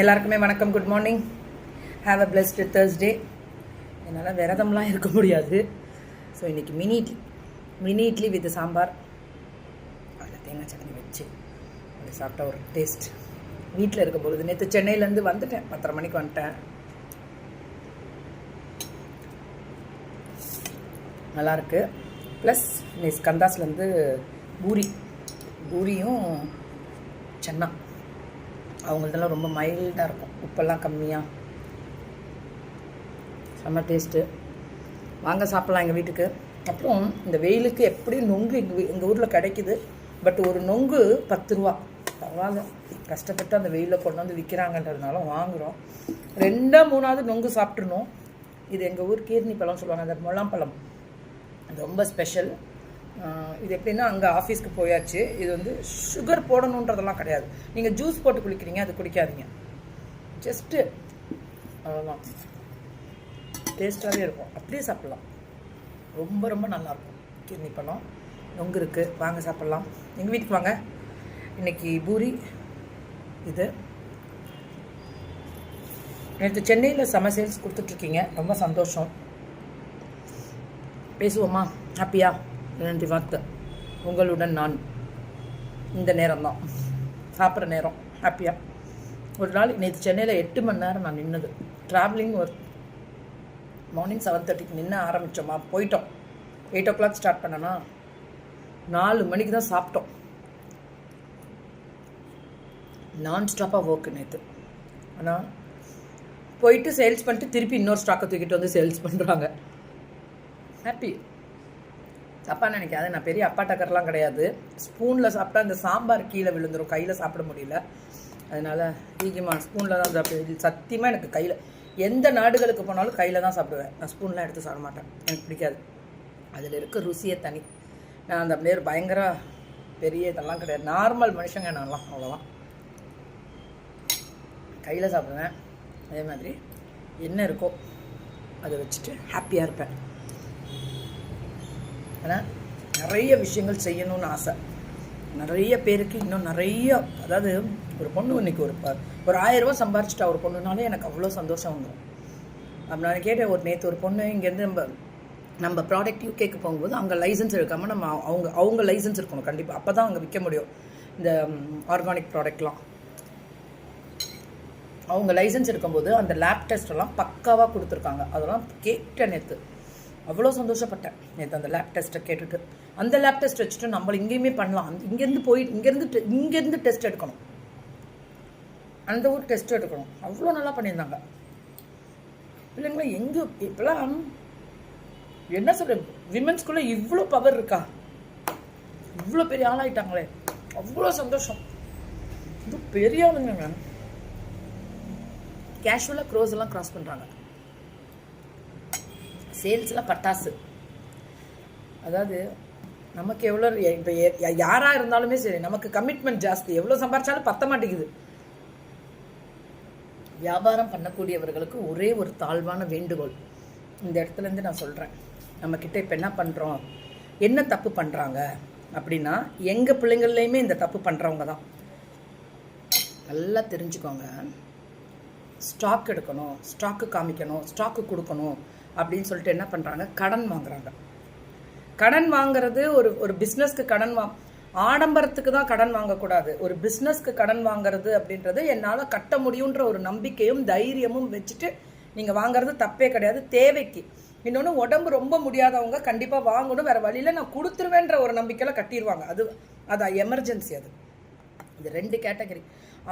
எல்லாருக்குமே வணக்கம் good morning have a blessed Thursday என்னால் விரதம்லாம் இருக்க முடியாது. ஸோ இன்றைக்கி mini idli. Mini idli with sambar. அதில் தேங்காய் சட்னி வச்சு அது சாப்பிட்டா ஒரு டேஸ்ட் வீட்டில் இருக்க பொழுது நேற்று சென்னையிலேருந்து வந்துட்டேன். பத்தரை மணிக்கு வந்துட்டேன். நல்லாயிருக்கு ப்ளஸ் இன்னைக்கு கந்தாஸ்லேருந்து பூரி. பூரியும் சென்னா. அவங்களதெல்லாம் ரொம்ப மைல்டாக இருக்கும். உப்பெல்லாம் கம்மியாக செம்ம டேஸ்ட்டு வாங்க சாப்பிட்லாம் எங்கள் வீட்டுக்கு. அப்புறம் இந்த வெயிலுக்கு எப்படி நொங்கு எங்கள் எங்கள் ஊரில் கிடைக்குது. பட் ஒரு நொங்கு பத்து ரூபா. பரவாயில்ல. கஷ்டப்பட்டு அந்த வெயிலில் கொண்டு வந்து விற்கிறாங்கன்றதுனால வாங்குகிறோம் ரெண்டா மூணாவது நொங்கு சாப்பிட்ருணும் இது எங்கள் ஊர் கீர்னி பழம் சொல்லுவாங்க. அந்த முழாம்பழம் ரொம்ப ஸ்பெஷல் இது எப்படின்னா அங்கே ஆஃபீஸ்க்கு போயாச்சு. இது வந்து சுகர் போடணுன்றதெல்லாம் கிடையாது. நீங்கள் ஜூஸ் போட்டு குளிக்கிறீங்க அது குடிக்காதீங்க. ஜஸ்ட்டு அவ்வளோதான் டேஸ்ட்டாகவே இருக்கும். அப்படியே சாப்பிட்லாம். ரொம்ப ரொம்ப நல்லாயிருக்கும். கிர்னி பழம் நொங்கு இருக்குது வாங்க சாப்பிட்லாம். எங்கள் வீட்டுக்கு வாங்க. இன்னைக்கு பூரி இது. நேற்று சென்னையில் செம சேல்ஸ் கொடுத்துட்ருக்கீங்க ரொம்ப சந்தோஷம். பேசுவோமா? ஹாப்பியா நன்றி வார்த்தை. உங்களுடன் நான். இந்த நேரம்தான். சாப்பிட்ற நேரம். ஹாப்பியாக ஒரு நாள் நேற்று சென்னையில் எட்டு மணி நேரம் நான் நின்னது. ட்ராவலிங் ஒரு மார்னிங் செவன் தேர்ட்டிக்கு நின்று ஆரம்பித்தோமா போயிட்டோம். எயிட் ஓ கிளாக் ஸ்டார்ட் பண்ணனா? நாலு மணிக்கு தான் சாப்பிட்டோம். நான் ஸ்டாப்பாக ஒர்க்கு நேற்று ஆனால் போயிட்டு சேல்ஸ் பண்ணிட்டு திருப்பி இன்னொரு ஸ்டாக்கை தூக்கிட்டு வந்து சேல்ஸ் பண்ணுறாங்க ஹாப்பி தப்பாக நினைக்காது நான் பெரிய அப்பா டக்கர்லாம் கிடையாது. ஸ்பூனில் சாப்பிட்டா அந்த சாம்பார் கீழே விழுந்துடும் கையில் சாப்பிட முடியல. அதனால் ஈகிமா ஸ்பூனில் தான் சாப்பிடுவேன். சத்தியமாக எனக்கு கையில் எந்த நாடுகளுக்கு போனாலும் கையில் தான் சாப்பிடுவேன். நான் ஸ்பூன்லாம் எடுத்து சாப்பிட மாட்டேன். எனக்கு பிடிக்காது. அதில் இருக்க ருசியை தனி. நான் அந்த அப்படியே பயங்கர பெரிய இதெல்லாம் கிடையாது. நார்மல் மனுஷங்க நான்லாம் அவ்வளோதான் கையில் சாப்பிடுவேன். அதே மாதிரி என்ன இருக்கோ அதை வச்சுட்டு ஹாப்பியாக இருப்பேன். ஆனால் நிறைய விஷயங்கள் செய்யணும்னு ஆசை. நிறைய பேருக்கு இன்னும் நிறைய அதாவது ஒரு பொண்ணு இன்னைக்கு ஒரு ப ஒரு ஆயிரம் ரூபாய் சம்பாரிச்சிட்டா ஒரு பொண்ணுனாலே எனக்கு அவ்வளோ சந்தோஷம் வந்துடும் அப்போ நான் கேட்டேன் ஒரு நேற்று ஒரு பொண்ணு இங்கேருந்து நம்ம நம்ம ப்ராடக்ட் யூகேக்கு போகும்போது அங்கே லைசன்ஸ் எடுக்காமல் நம்ம அவங்க அவங்க லைசன்ஸ் இருக்கணும் கண்டிப்பாக அப்போ தான் அங்கே விற்க முடியும் இந்த ஆர்கானிக் ப்ராடக்ட்லாம் அவங்க லைசன்ஸ் எடுக்கும்போது அந்த லேப் டெஸ்ட் எல்லாம் பக்காவாக கொடுத்துருக்காங்க. அதெல்லாம் கேட்ட நேற்று அவ்வளோ சந்தோஷப்பட்டேன். நேற்று அந்த லேப் டெஸ்ட்டை கேட்டுட்டு. அந்த லேப் டெஸ்ட் வச்சுட்டு நம்ம இங்கேயுமே பண்ணலாம். அந்த இங்கேருந்து போய் இங்கேருந்து இங்கேருந்து டெஸ்ட் எடுக்கணும். அந்த ஊர் டெஸ்ட் எடுக்கணும். அவ்வளோ நல்லா பண்ணியிருந்தாங்க. இல்லைங்களா எங்கே இப்போலாம் என்ன சொல்ற? விமென்ஸ்குள்ளே இவ்வளோ பவர் இருக்கா? இவ்வளோ பெரிய ஆளாயிட்டாங்களே. அவ்வளோ சந்தோஷம். இது பெரிய ஆளுங்க கேஷுவலாக க்ரோஸ் எல்லாம் கிராஸ் பண்ணுறாங்க சேல்ஸில் பட்டாசு. அதாவது நமக்கு எவ்வளோ இப்போ யாராக இருந்தாலுமே சரி நமக்கு கமிட்மெண்ட் ஜாஸ்தி. எவ்வளோ சம்பாரிச்சாலும் பத்த மாட்டேங்குது. வியாபாரம் பண்ணக்கூடியவர்களுக்கு ஒரே ஒரு தாழ்வான வேண்டுகோள். இந்த இடத்துலேருந்து நான் சொல்கிறேன் நம்மக்கிட்ட இப்போ என்ன பண்ணுறோம் என்ன தப்பு பண்ணுறாங்க அப்படின்னா எங்கள் பிள்ளைங்கள்லையுமே இந்த தப்பு பண்ணுறவங்க தான். நல்லா தெரிஞ்சுக்கோங்க. ஸ்டாக் எடுக்கணும். ஸ்டாக்கு காமிக்கணும். ஸ்டாக்கு கொடுக்கணும். அப்படின்னு சொல்லிட்டு என்ன பண்ணுறாங்க கடன் வாங்குறாங்க. கடன் வாங்குறது ஒரு ஒரு பிஸ்னஸ்க்கு கடன் வா ஆடம்பரத்துக்கு தான் கடன் வாங்கக்கூடாது. ஒரு பிஸ்னஸ்க்கு கடன் வாங்குறது அப்படின்றது என்னால் கட்ட முடியுன்ற ஒரு நம்பிக்கையும் தைரியமும் வச்சுட்டு நீங்கள் வாங்குறது தப்பே கிடையாது. தேவைக்கு. இன்னொன்று உடம்பு ரொம்ப முடியாதவங்க கண்டிப்பாக வாங்கணும். வேறு வழியில் நான் கொடுத்துருவேன்ற ஒரு நம்பிக்கையில் கட்டிடுவாங்க அது அது எமர்ஜென்சி அது. இது ரெண்டு கேட்டகரி.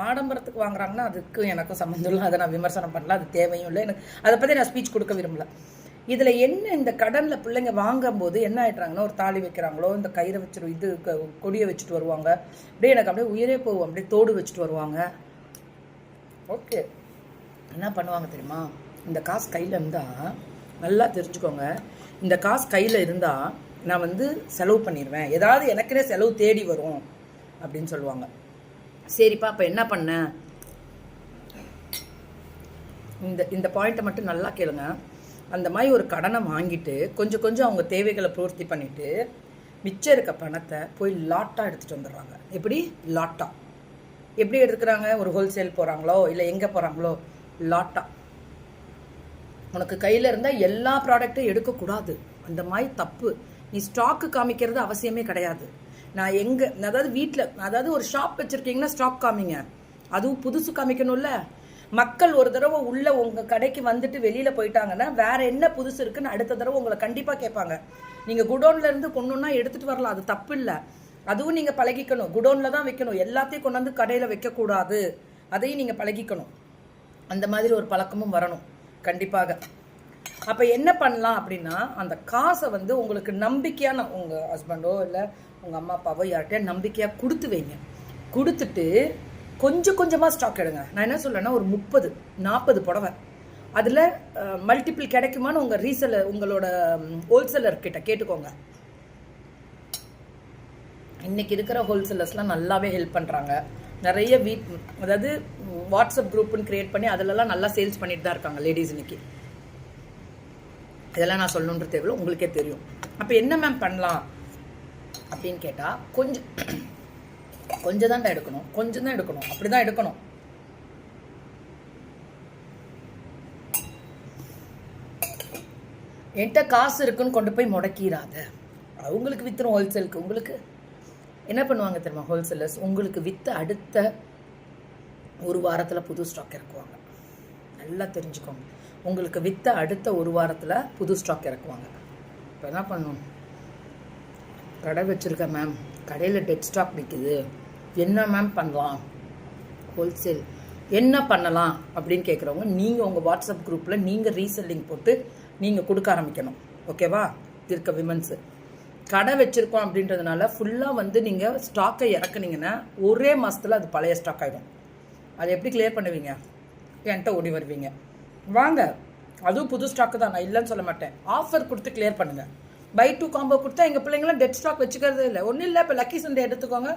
ஆடம்பரத்துக்கு வாங்குறாங்கன்னா அதுக்கும் எனக்கும் சம்மந்தம் இல்லை. அதை நான் விமர்சனம் பண்ணல. அது தேவையும் இல்லை. எனக்கு அதை பற்றி நான் ஸ்பீச் கொடுக்க விரும்பல. இதில் என்ன இந்த கடனில் பிள்ளைங்க வாங்கும்போது என்ன ஆயிடுறாங்கன்னா ஒரு தாலி வைக்கிறாங்களோ இந்த கயிறை வச்சுரு இது கொடியை வச்சுட்டு வருவாங்க. அப்படியே எனக்கு அப்படியே உயிரே போகும். அப்படியே தோடு வச்சுட்டு வருவாங்க. ஓகே. என்ன பண்ணுவாங்க தெரியுமா? இந்த காசு கையில் இருந்தால் நல்லா தெரிஞ்சுக்கோங்க. இந்த காசு கையில் இருந்தால் நான் வந்து செலவு பண்ணிடுவேன் ஏதாவது எனக்குனே செலவு தேடி வரும். அப்படின்னு சொல்லுவாங்க. சரிப்பா அப்போ என்ன பண்ண? இந்த இந்த பாயிண்ட்டை மட்டும் நல்லா கேளுங்க. அந்த மாதிரி ஒரு கடனை வாங்கிட்டு கொஞ்சம் கொஞ்சம் அவங்க தேவைகளை பூர்த்தி பண்ணிட்டு மிச்சம் இருக்க பணத்தை போய் லாட்டாக எடுத்துகிட்டு வந்துடுறாங்க. எப்படி? லாட்டா எப்படி எடுத்துக்கிறாங்க? ஒரு ஹோல்சேல் போகிறாங்களோ இல்லை எங்கே போகிறாங்களோ லாட்டா உனக்கு கையில் இருந்தால் எல்லா ப்ராடக்ட்டும் எடுக்கக்கூடாது. அந்த மாதிரி தப்பு. நீ ஸ்டாக்கு காமிக்கிறது அவசியமே கிடையாது. நான் எங்கே அதாவது வீட்டில் அதாவது ஒரு ஷாப் வச்சுருக்கீங்கன்னா ஸ்டாக் காமிங்க. அதுவும் புதுசு காமிக்கணும்ல. மக்கள் ஒரு தடவை உள்ள உங்கள் கடைக்கு வந்துட்டு வெளியில் போயிட்டாங்கன்னா வேற என்ன புதுசு இருக்குன்னு அடுத்த தடவை உங்களை கண்டிப்பாக கேட்பாங்க. நீங்கள் குடோன்ல இருந்து கொண்டுன்னா எடுத்துகிட்டு வரலாம் அது தப்பு இல்லை. அதுவும் நீங்கள் பழகிக்கணும். குடோனில் தான் வைக்கணும். எல்லாத்தையும் கொண்டாந்து கடையில் வைக்கக்கூடாது. அதையும் நீங்கள் பழகிக்கணும். அந்த மாதிரி ஒரு பழக்கமும் வரணும். கண்டிப்பாக. அப்போ என்ன பண்ணலாம் அப்படின்னா அந்த காசை வந்து உங்களுக்கு நம்பிக்கையான உங்கள் ஹஸ்பண்டோ இல்லை உங்கள் அம்மா அப்பாவோ யார்கிட்டயோ நம்பிக்கையாக கொடுத்து வைங்க. கொடுத்துட்டு கொஞ்சம் கொஞ்சமாக ஸ்டாக் எடுங்க. நான் என்ன சொல்லேன்னா ஒரு முப்பது நாற்பது புடவை. அதில் மல்டிபிள் கிடைக்குமான்னு உங்கள் ரீசெலர் உங்களோட ஹோல்சேலர் கிட்ட கேட்டுக்கோங்க. இன்னைக்கு இருக்கிற ஹோல்சேலர்ஸ்லாம் நல்லாவே ஹெல்ப் பண்ணுறாங்க நிறைய வீட் அதாவது வாட்ஸ்அப் குரூப்புன்னு கிரியேட் பண்ணி அதிலலாம் நல்லா சேல்ஸ் பண்ணிட்டு தான் இருக்காங்க லேடிஸ் இன்னைக்கு. இதெல்லாம் நான் சொல்லணுன்ற தேவையில்ல உங்களுக்கே தெரியும். அப்போ என்ன மேம் பண்ணலாம் அப்படின்னு கேட்டால் கொஞ்சம் கொஞ்சம் தான்டா எடுக்கணும் கொஞ்சம் தான் எடுக்கணும் அப்படி தான் எடுக்கணும். என்கிட்ட காசு இருக்குன்னு கொண்டு போய் முடக்கிடாத. அவங்களுக்கு வித்துரும் ஹோல்சேலுக்கு உங்களுக்கு என்ன பண்ணுவாங்க தெரியுமா ஹோல்சேலர்ஸ் உங்களுக்கு வித்து அடுத்த ஒரு வாரத்தில் புது ஸ்டாக் இறக்குவாங்க. நல்லா தெரிஞ்சுக்கோங்க. உங்களுக்கு விற்ற அடுத்த ஒரு வாரத்தில் புது ஸ்டாக் இறக்குவாங்க. இப்போ என்ன பண்ணும் கடை வச்சுருக்கேன் மேம் கடையில் டெட் ஸ்டாக் நிற்கிது என்ன மேம் பண்ணலாம்? ஹோல்சேல் என்ன பண்ணலாம்? அப்படின்னு கேட்குறவங்க நீங்கள் உங்கள் வாட்ஸ்அப் குரூப்பில் நீங்கள் ரீசெல்லிங் போட்டு நீங்கள் கொடுக்க ஆரம்பிக்கணும். ஓகேவா இருக்க விமன்ஸு கடை வச்சுருக்கோம் அப்படின்றதுனால ஃபுல்லாக வந்து நீங்கள் ஸ்டாக்கை இறக்குனீங்கன்னா ஒரே மாதத்தில் அது பழைய ஸ்டாக் ஆகிடும் அதை எப்படி கிளியர் பண்ணுவீங்க? என்கிட்ட ஓடி வருவீங்க. வாங்க. அதுவும் புது ஸ்டாக்கு தான். நான் இல்லைன்னு சொல்ல மாட்டேன். ஆஃபர் கொடுத்து கிளியர் பண்ணுங்கள் பை டூ காம்போ கொடுத்தா எங்கள் பிள்ளைங்களாம் டெட் ஸ்டாக் வச்சுக்கிறதே இல்லை. ஒன்றும் இல்லை இப்போ லக்கி சண்டே எடுத்துக்கோங்க.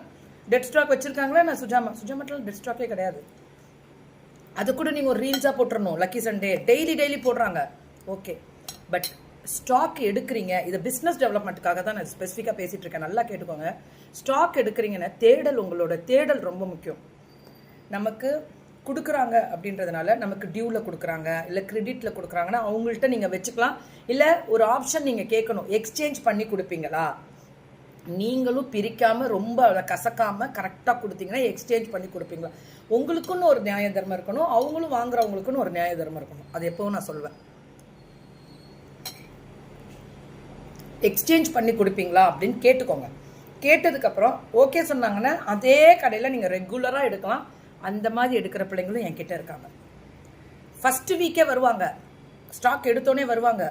டெட் ஸ்டாக் வச்சுருக்காங்களா? நான் சுஜாமா சுஜாமாட்டில் டெட் ஸ்டாக்கே கிடையாது. அது கூட நீங்கள் ஒரு ரீல்ஸாக போட்டுடணும் லக்கி சண்டே டெய்லி டெய்லி போடுறாங்க. ஓகே பட் ஸ்டாக் எடுக்கிறீங்க. இது பிஸ்னஸ் டெவலப்மெண்ட்டுக்காக தான் நான் ஸ்பெசிஃபிக்காக பேசிகிட்டு இருக்கேன். நல்லா கேட்டுக்கோங்க. ஸ்டாக் எடுக்கிறீங்கன்னா தேடல் உங்களோட தேடல் ரொம்ப முக்கியம். நமக்கு கொடுக்குறாங்க அப்படின்றதுனால நமக்கு டியூவில் கொடுக்குறாங்க இல்லை கிரெடிட்டில் கொடுக்குறாங்கன்னா அவங்கள்ட்ட நீங்கள் வச்சுக்கலாம். இல்லை ஒரு ஆப்ஷன் நீங்கள் கேட்கணும் எக்ஸ்சேஞ்ச் பண்ணி கொடுப்பீங்களா? நீங்களும் பிரிக்காமல் ரொம்ப அதை கசக்காமல் கரெக்டாக கொடுத்தீங்கன்னா எக்ஸ்சேஞ்ச் பண்ணி கொடுப்பீங்களா? உங்களுக்குன்னு ஒரு நியாய தர்மம் இருக்கணும் அவங்களும் வாங்குறவங்களுக்குன்னு ஒரு நியாய தர்மம் இருக்கணும். அது எப்பவும் நான் சொல்வேன். எக்ஸ்சேஞ்ச் பண்ணி கொடுப்பீங்களா அப்படின்னு கேட்டுக்கோங்க. கேட்டதுக்கப்புறம் ஓகே சொன்னாங்கன்னா அதே கடையில் நீங்கள் ரெகுலராக எடுக்கலாம். அந்த மாதிரி எடுக்கிற பிள்ளைங்களும் என்கிட்ட இருக்காங்க. ஃபஸ்ட்டு வீக்கே வருவாங்க. ஸ்டாக் எடுத்தோடனே வருவாங்க.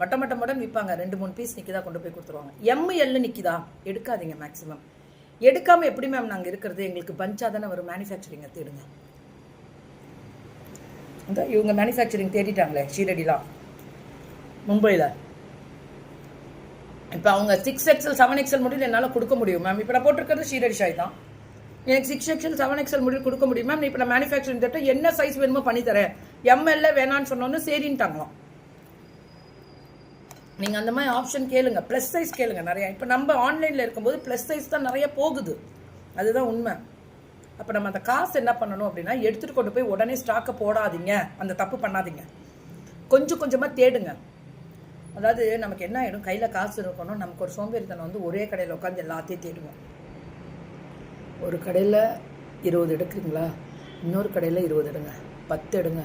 மட்டம் மட்ட மட்டம் விற்பாங்க ரெண்டு மூணு பீஸ் நிற்கிதா கொண்டு போய் கொடுத்துருவாங்க. எம்மு எல்லு நிற்கிதா எடுக்காதீங்க மேக்ஸிமம் எடுக்காமல் எப்படி மேம் நாங்கள் இருக்கிறது? எங்களுக்கு பஞ்சாக தானே வரும். மேனுஃபேக்சரிங்கை தேடுங்க. இந்த இவங்க மேனுஃபேக்சரிங் தேடிட்டாங்களே ஷீரடிலாம். மும்பையில் இப்போ அவங்க சிக்ஸ் எக்ஸல் செவன் எக்ஸல் முடியல என்னால் கொடுக்க முடியும். மேம் இப்போ நான் போட்டிருக்கிறது ஷீரடி ஷாய் தான். எனக்கு சிக்ஸ் எக்ஸல் செவன் எக்ஸல் முடிவு கொடுக்க முடியும்? மேம் இப்போ நான் மேனுஃபேக்சரிங் திட்டம் என்ன சைஸ் வேணுமோ பண்ணி தரேன். எம்எல்ஏ வேணான்னு சொன்னோன்னு சரின்ட்டாங்களாம். நீங்கள் அந்த மாதிரி ஆப்ஷன் கேளுங்க. ப்ளஸ் சைஸ் கேளுங்க நிறையா. இப்போ நம்ம ஆன்லைனில் இருக்கும்போது ப்ளஸ் சைஸ் தான் நிறைய போகுது. அதுதான் உண்மை. அப்போ நம்ம அந்த காசு என்ன பண்ணணும் அப்படின்னா எடுத்துகிட்டு கொண்டு போய் உடனே ஸ்டாக்கை போடாதீங்க. அந்த தப்பு பண்ணாதீங்க. கொஞ்சம் கொஞ்சமாக தேடுங்க. அதாவது நமக்கு என்ன ஆகிடும் கையில் காசு இருக்கணும். நமக்கு ஒரு சோம்பேறித்தனம் வந்து ஒரே கடையில் உட்காந்து எல்லாத்தையும் தேடுவோம். ஒரு கடையில் இருபது எடுக்கிறீங்களா? இன்னொரு கடையில் இருபது எடுங்க. பத்து எடுங்க.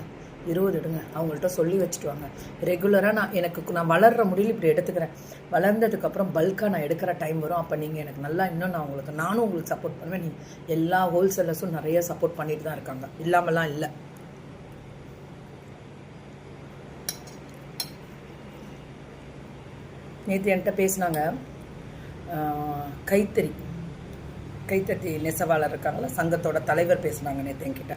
இருபது எடுங்க. அவங்கள்ட்ட சொல்லி வச்சுட்டு வாங்க. ரெகுலராக நான் எனக்கு நான் வளர்கிற முடியல இப்படி எடுத்துக்கிறேன். வளர்ந்ததுக்கப்புறம் பல்காக நான் எடுக்கிற டைம் வரும். அப்போ நீங்கள் எனக்கு நல்லா இன்னும் நான் உங்களுக்கு நானும் உங்களுக்கு சப்போர்ட் பண்ணுவேன். நீங்கள் எல்லா ஹோல்சேலர்ஸும் நிறைய சப்போர்ட் பண்ணிட்டு தான் இருக்காங்க. இல்லாமலாம் இல்லை. நேற்று என்கிட்ட பேசினாங்க. கைத்தறி. கைத்தறி நெசவாளர் இருக்காங்களா சங்கத்தோட தலைவர் பேசுனாங்க நேற்று என்கிட்ட.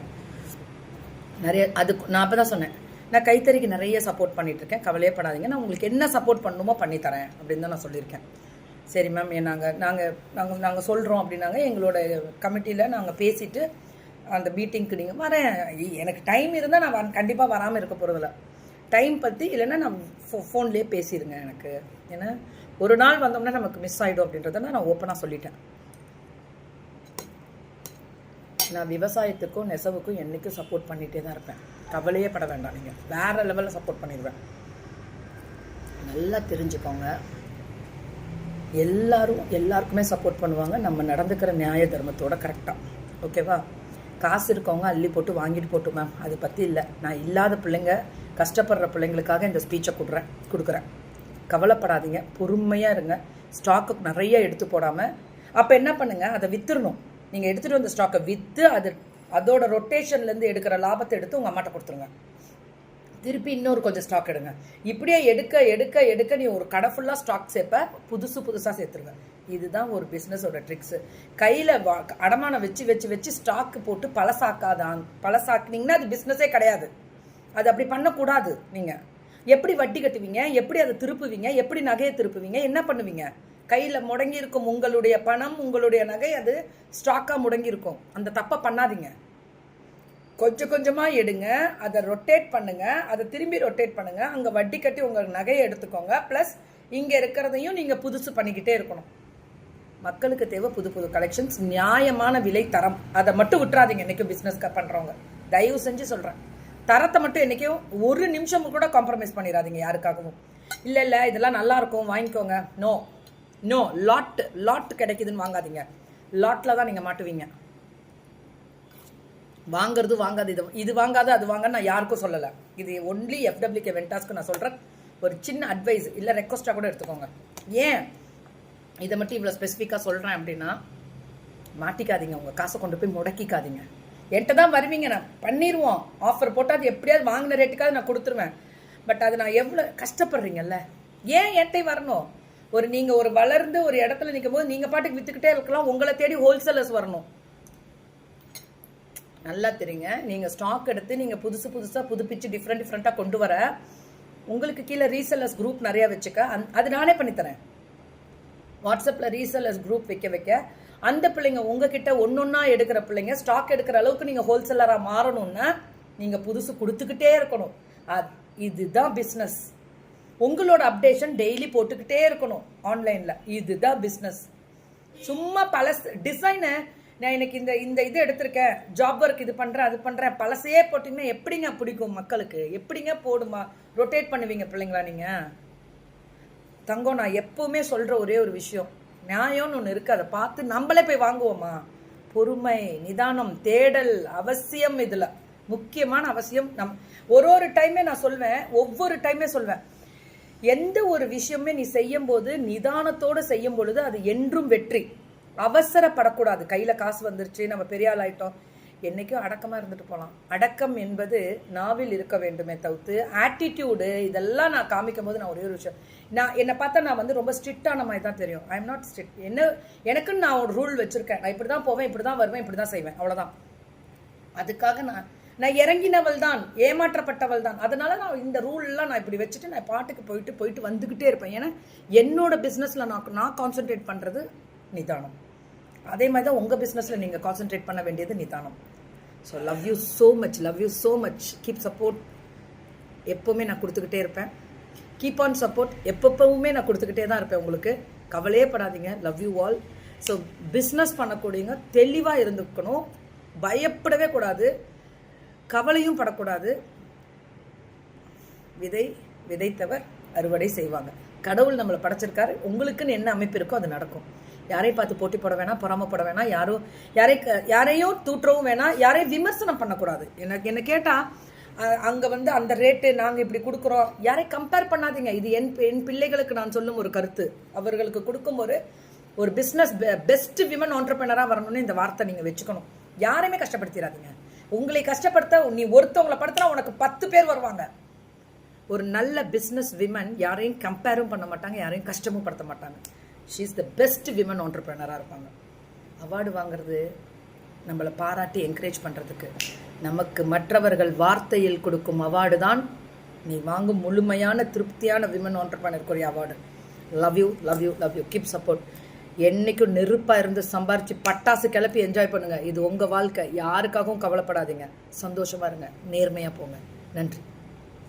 நிறைய அதுக்கு நான் அப்போ தான் சொன்னேன் நான் கைத்தறிக்கு நிறைய சப்போர்ட் பண்ணிகிட்ருக்கேன் கவலையே படாதீங்க நான் உங்களுக்கு என்ன சப்போர்ட் பண்ணணுமோ பண்ணித்தரேன் அப்படின்னு தான் நான் சொல்லியிருக்கேன். சரி மேம் நாங்கள் நாங்கள் நாங்கள் நாங்கள் சொல்கிறோம் அப்படின்னாங்க எங்களோட கமிட்டியில் நாங்கள் பேசிவிட்டு அந்த மீட்டிங்க்கு நீங்கள் வரேன். எனக்கு டைம் இருந்தால் நான் கண்டிப்பாக வராமல் இருக்க போகிறதில்ல டைம் பற்றி இல்லைன்னா நான் ஃபோ ஃபோன்லேயே பேசிடுங்க எனக்கு. ஏன்னா ஒரு நாள் வந்தோம்னா நமக்கு மிஸ் ஆகிடும் அப்படின்றத நான் ஓப்பனாக சொல்லிட்டேன். நான் விவசாயத்துக்கும் நெசவுக்கும் என்றைக்கும் சப்போர்ட் பண்ணிகிட்டே தான் இருப்பேன். கவலையே பட வேண்டாம் நீங்கள் வேறு லெவலில் சப்போர்ட் பண்ணிடுவேன். நல்லா தெரிஞ்சுக்கோங்க. எல்லாரும் எல்லாருக்குமே சப்போர்ட் பண்ணுவாங்க. நம்ம நடந்துக்கிற நியாய தர்மத்தோட கரெக்டாக ஓகேவா காசு இருக்கவங்க அள்ளி போட்டு வாங்கிட்டு போட்டு மேம் அதை பற்றி இல்லை. நான் இல்லாத பிள்ளைங்க கஷ்டப்படுற பிள்ளைங்களுக்காக இந்த ஸ்பீச்சை கொடுறேன். கொடுக்குறேன். கவலைப்படாதீங்க. பொறுமையாக இருங்க. ஸ்டாக்கு நிறைய எடுத்து போடாமல் அப்போ என்ன பண்ணுங்கள் அதை வித்துடணும் நீங்கள் எடுத்துகிட்டு வந்த ஸ்டாக்கை விற்று அது அதோட ரொட்டேஷன்லேருந்து எடுக்கிற லாபத்தை எடுத்து உங்கள் அம்மாட்ட கொடுத்துருங்க. திருப்பி இன்னொரு கொஞ்சம் ஸ்டாக் எடுங்க. இப்படியே எடுக்க எடுக்க எடுக்க நீ ஒரு கடை ஃபுல்லாக ஸ்டாக் சேர்ப்ப புதுசு புதுசாக சேர்த்துருங்க. இதுதான் ஒரு பிஸ்னஸோட ட்ரிக்ஸு கையில் வா அடமானம் வச்சு வச்சு வச்சு ஸ்டாக்கு போட்டு பழசாக்காதான் பழசாக்குனீங்கன்னா அது பிஸ்னஸே கிடையாது. அது அப்படி பண்ணக்கூடாது நீங்கள் எப்படி வட்டி கட்டுவீங்க? எப்படி அதை திருப்புவீங்க? எப்படி நகையை திருப்புவீங்க? என்ன பண்ணுவீங்க? கையில் முடங்கியிருக்கும் உங்களுடைய பணம் உங்களுடைய நகை அது ஸ்டாக்காக முடங்கியிருக்கும். அந்த தப்பை பண்ணாதீங்க. கொஞ்சம் கொஞ்சமாக எடுங்க. அதை ரொட்டேட் பண்ணுங்கள் அதை திரும்பி ரொட்டேட் பண்ணுங்கள் அங்கே வட்டி கட்டி உங்கள் நகையை எடுத்துக்கோங்க. ப்ளஸ் இங்கே இருக்கிறதையும் நீங்கள் புதுசு பண்ணிக்கிட்டே இருக்கணும். மக்களுக்கு தேவை புது புது கலெக்ஷன்ஸ் நியாயமான விலை தரம். அதை மட்டும் விட்டுறாதீங்க. என்றைக்கும் பிஸ்னஸ் பண்ணுறவங்க தயவு செஞ்சு சொல்கிறேன் தரத்தை மட்டும் என்றைக்கும் ஒரு நிமிஷமும் கூட காம்ப்ரமைஸ் பண்ணிடாதீங்க யாருக்காகவும். இல்லை இல்லை இதெல்லாம் நல்லாயிருக்கும் வாங்கிக்கோங்க. நோ நோ லாட் லாட் கிடைக்குதுன்னு வாங்காதீங்க. லாட்டில் தான் நீங்கள் மாட்டுவீங்க. வாங்குறது வாங்காது. இது இது வாங்காது அது வாங்க நான் யாருக்கும் சொல்லலை. இது ஒன்லி எஃப்டபிள்யூகே வெண்டாஸ்க்கு நான் சொல்கிறேன் ஒரு சின்ன அட்வைஸ் இல்லை ரெக்வஸ்ட்டாக கூட எடுத்துக்கோங்க. ஏன்? இதை மட்டும் இவ்வளோ ஸ்பெசிஃபிக்காக சொல்கிறேன் அப்படின்னா மாட்டிக்காதீங்க. உங்கள் காசை கொண்டு போய் முடக்கிக்காதீங்க. என்கிட்ட தான் வருவீங்க. நான் பண்ணிடுவோம் ஆஃபர் போட்டால் அது எப்படியாவது வாங்கின ரேட்டுக்காவது நான் கொடுத்துருவேன். பட் அது நான் எவ்வளோ கஷ்டப்படுறீங்கல்ல? ஏன் என்கிட்ட வரணும்? ஒரு நீங்கள் ஒரு வளர்ந்து ஒரு இடத்துல நிற்கும் போது நீங்கள் பாட்டுக்கு விற்றுக்கிட்டே இருக்கலாம். உங்களை தேடி ஹோல்சேலர்ஸ் வரணும். நல்லா தெரியுங்க. நீங்கள் ஸ்டாக் எடுத்து நீங்கள் புதுசு புதுசாக புதுப்பிச்சு டிஃப்ரெண்ட் டிஃப்ரெண்ட்டாக கொண்டு வர உங்களுக்கு கீழே ரீசெல்லர்ஸ் குரூப் நிறையா வச்சுக்க அந் அது நானே பண்ணித்தரேன். வாட்ஸ்அப்பில் ரீசெல்லர்ஸ் குரூப் வைக்க வைக்க அந்த பிள்ளைங்க உங்ககிட்ட ஒன்று ஒன்றா எடுக்கிற பிள்ளைங்க ஸ்டாக் எடுக்கிற அளவுக்கு நீங்கள் ஹோல்சேலராக மாறணும்னா நீங்கள் புதுசு கொடுத்துக்கிட்டே இருக்கணும். அது இதுதான் பிஸ்னஸ் உங்களோட அப்டேஷன் டெய்லி போட்டுக்கிட்டே இருக்கணும் ஆன்லைனில் இதுதான் பிஸ்னஸ் சும்மா பழசு டிசைனை நான் எனக்கு இந்த இந்த இது எடுத்திருக்கேன். ஜாப் ஒர்க் இது பண்ணுறேன் அது பண்ணுறேன் பழசையே போட்டிங்கன்னா எப்படிங்க பிடிக்கும் மக்களுக்கு? எப்படிங்க போடுமா? ரொட்டேட் பண்ணுவீங்க பிள்ளைங்களா நீங்கள் தங்கம் நான் எப்பவுமே சொல்கிற ஒரே ஒரு விஷயம். நியாயம்னு ஒன்று இருக்குது அதை பார்த்து நம்மளே போய் வாங்குவோமா? பொறுமை நிதானம் தேடல் அவசியம் இதில். முக்கியமான அவசியம் நம் ஒரு ஒரு டைமே நான் சொல்வேன் ஒவ்வொரு டைமே சொல்வேன். எந்த ஒரு விஷயமே நீ செய்யும் போது நிதானத்தோடு செய்யும் பொழுது அது என்றும் வெற்றி. அவசரப்படக்கூடாது. கையில் காசு வந்துருச்சு நம்ம பெரிய ஆள் ஆயிட்டோம். என்றைக்கும் அடக்கமாக இருந்துட்டு போகலாம் அடக்கம் என்பது நாவில் இருக்க வேண்டுமே தவிர்த்து ஆட்டிடியூடு இதெல்லாம் நான் காமிக்கும் போது நான் ஒரே ஒரு விஷயம். நான் என்னை பார்த்தா நான் வந்து ரொம்ப ஸ்ட்ரிக்டான மாதிரி தான் தெரியும். ஐ எம் நாட் ஸ்ட்ரிக்ட் என்ன எனக்குன்னு நான் ஒரு ரூல் வச்சுருக்கேன். நான் இப்படி தான் போவேன் இப்படி தான் வருவேன் இப்படி தான் செய்வேன். அவ்வளோதான் அதுக்காக நான் நான் இறங்கினவள் தான் ஏமாற்றப்பட்டவள் தான் அதனால நான் இந்த ரூல்லாம் நான் இப்படி வச்சுட்டு நான் பாட்டுக்கு போயிட்டு போயிட்டு வந்துக்கிட்டே இருப்பேன். ஏன்னா என்னோட பிஸ்னஸில் நான் நான் கான்சென்ட்ரேட் பண்ணுறது நிதானம். அதே மாதிரி தான் உங்கள் பிஸ்னஸில் நீங்கள் கான்சென்ட்ரேட் பண்ண வேண்டியது நிதானம். So love you so much love you so much keep support எப்போவுமே நான் கொடுத்துக்கிட்டே இருப்பேன். கீப் ஆன் சப்போர்ட் எப்பப்பவுமே நான் கொடுத்துக்கிட்டே தான் இருப்பேன் உங்களுக்கு. கவலையே படாதீங்க. Love you all so business பண்ணக்கூடியவங்க தெளிவாக இருந்துக்கணும். பயப்படவே கூடாது. கவலையும் படக்கூடாது. விதை விதைத்தவர் அறுவடை செய்வாங்க. கடவுள் நம்மளை படைச்சிருக்காரு. உங்களுக்குன்னு என்ன அமைப்பு இருக்கோ அது நடக்கும். யாரையும் பார்த்து போட்டி போட வேணாம் பொறாமப்பட வேணாம் யாரும் யாரை யாரையோ தூற்றவும் வேணாம் யாரையும் விமர்சனம் பண்ணக்கூடாது. எனக்கு என்ன கேட்டால் அங்கே வந்து அந்த ரேட்டு நாங்கள் இப்படி கொடுக்குறோம். யாரையும் கம்பேர் பண்ணாதீங்க. இது என் என் பிள்ளைகளுக்கு நான் சொல்லும் ஒரு கருத்து. அவர்களுக்கு கொடுக்கும் ஒரு ஒரு பிஸ்னஸ் பெஸ்ட் விமன் ஆண்டர்பிரினராக வரணும்னு இந்த வார்த்தை நீங்கள் வச்சுக்கணும். யாரையுமே கஷ்டப்படுத்திடாதீங்க. உங்களை கஷ்டப்படுத்த நீ ஒருத்தவங்களை படுத்தினா உனக்கு பத்து பேர் வருவாங்க. ஒரு நல்ல பிஸ்னஸ் விமன் யாரையும் கம்பேரும் பண்ண மாட்டாங்க யாரையும் கஷ்டமும் படுத்த மாட்டாங்க. She is the best women ஆண்டர்பிரினராக இருப்பாங்க. அவார்டு வாங்குறது நம்மளை பாராட்டி என்கரேஜ் பண்ணுறதுக்கு நமக்கு மற்றவர்கள் வார்த்தையில் கொடுக்கும் அவார்டு தான் நீ வாங்கும் முழுமையான திருப்தியான women ஆண்டர்பிரினருக்குரிய award love you love you love you keep support என்றைக்கும் நெருப்பாக இருந்து சம்பாரித்து பட்டாசு கிளப்பி என்ஜாய் பண்ணுங்கள் இது உங்கள் வாழ்க்கை. யாருக்காகவும் கவலைப்படாதீங்க. சந்தோஷமாக இருங்க. நேர்மையாக போங்க. நன்றி.